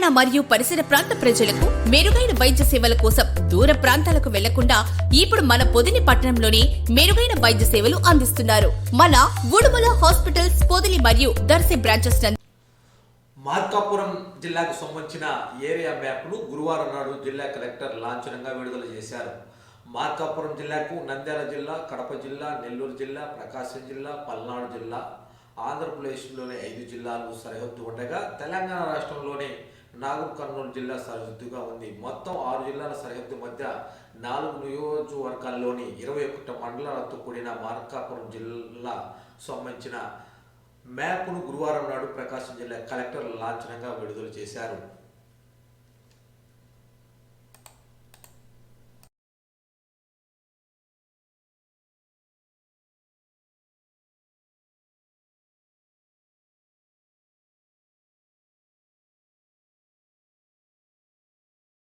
తెలంగాణ మరియు పరిసర ప్రాంత ప్రజలకు మెరుగైన వైద్య సేవల కోసం దూర ప్రాంతాలకు వెళ్ళకుండా ఇప్పుడు మన పొదిని పట్టణంలోనే మెరుగైన వైద్య సేవలు అందిస్తున్నారు. మన ఉడుమల హాస్పిటల్స్ పొదిలి మరియు దర్శి బ్రాంచెస్ మార్కాపురం జిల్లాకు సంబంధించిన ఏరియా మ్యాప్ను గురువారం నాడు జిల్లా కలెక్టర్ లాంఛనంగా విడుదల చేశారు. మార్కాపురం జిల్లాకు నంద్యాల జిల్లా కడప జిల్లా నెల్లూరు జిల్లా ప్రకాశం జిల్లా పల్నాడు జిల్లా ఆంధ్రప్రదేశ్లోని ఐదు జిల్లాలు సరిహద్దు ఉండగా తెలంగాణ రాష్ట్రంలోని నాగర్ కర్నూలు జిల్లా సరిహద్దుగా ఉంది. మొత్తం ఆరు జిల్లాల సరిహద్దు మధ్య నాలుగు నియోజకవర్గాల్లోని ఇరవై ఒకటి మండలాలతో కూడిన మార్కాపురం జిల్లా సంబంధించిన మ్యాప్ను గురువారం నాడు ప్రకాశం జిల్లా కలెక్టర్ లాంఛనంగా విడుదల చేశారు.